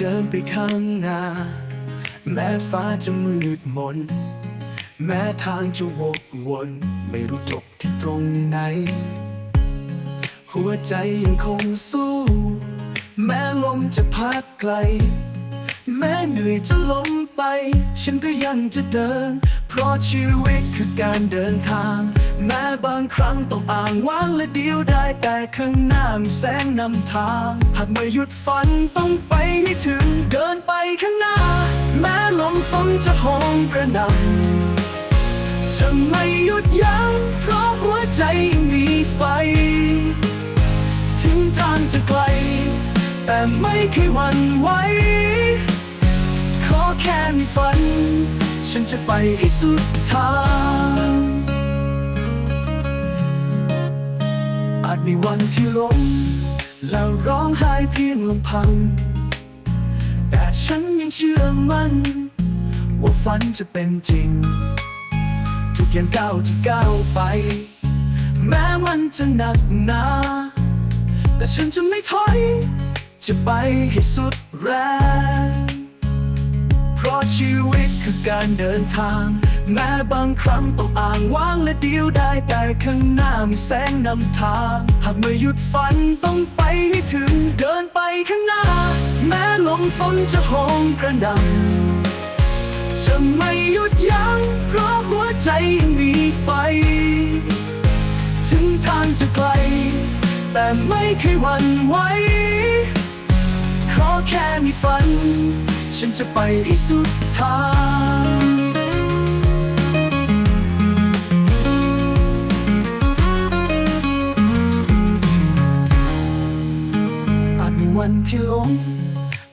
เดินไปข้างหน้า แม้ฟ้าจะมืดมน แม้ทางจะวกวน ไม่รู้จบที่ตรงไหน หัวใจยังคงสู้ แม้ลมจะพัดไกล แม้เหนื่อยจะล้มไป ฉันก็ยังจะเดิน เพราะชีวิตคือการเดินทาง แม้บางครั้งต้องอ่างว้างและเดียวได้แต่ข้างหน้ามีแสงนำทาง หากไม่หยุดฝันต้องไปให้ถึงเดินไปข้างหน้า แม้ลมฝนจะโหมกระหน่ำจะไม่หยุดยั้งเพราะหัวใจยังมีไฟ ถึงทางจะไกล แต่ไม่เคยหวั่นไหวขอแค่มีฝัน ฉันจะไปให้สุดทาง อาจมีวันที่ล้มแล้วร้องไห้เพียงลำพัง แต่ฉันยังเชื่อมั่น ว่าฝันจะเป็นจริง ทุกอย่างก้าวจะก้าวไป แม้มันจะหนักหนาแต่ฉันจะไม่ถอย จะไปให้สุดแรง เพราะชีวิตคือการเดินทาง แม้บางครั้งต้องอ่างว้างและเดียวได้แต่ข้างหน้ามีแสงนำทางหากไม่หยุดฝันต้องไปให้ถึงเดินไปข้างหน้า แม้ลมฝนจะโหมกระหน่ำจะไม่หยุดยั้งเพราะหัวใจยังมีไฟ ถึงทางจะไกล แต่ไม่เคยหวั่นไหวขอแค่มีฝัน ฉันจะไปให้สุดทาง วันที่ล้ม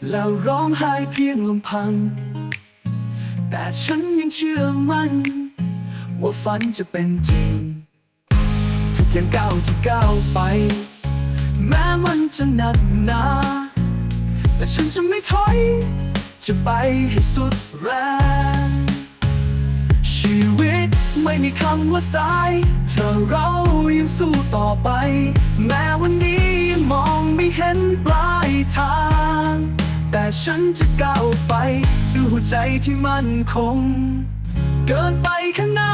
แล้วร้องไห้เพียงลำพัง แต่ฉันยังเชื่อมั่น ว่าฝันจะเป็นจริง ทุกอย่างก้าวที่ก้าวไป แม้มันจะหนักหนาแต่ฉันจะไม่ถอย จะไปให้สุดแรงชีวิตไม่มีคำว่าสายเธอเรายังสู้ต่อไป แม้วันนี้ยังมองไม่เห็นปลาย ทาง แต่ฉันจะก้าวไปด้วยหัวใจที่มั่นคง เกินไปข้างหน้า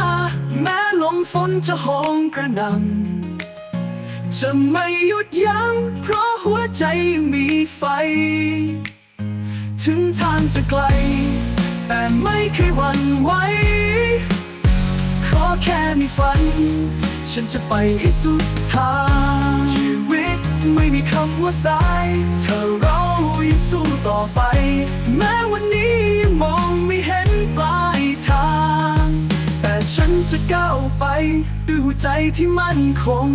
แม้ลมฝนจะโหมกระหน่ำจะไม่หยุดยั้ง เพราะหัวใจยังมีไฟ ถึงทางจะไกล แต่ไม่เคยหวั่นไหวขอแค่มีฝัน ฉันจะไปให้สุดทางชีวิต ไม่มีคำว่าสาย เธอเรายังสู้ต่อไป แม้วันนี้ยังมองไม่เห็นปลายทาง แต่ฉันจะก้าวไป ด้วยหัวใจที่มั่นคง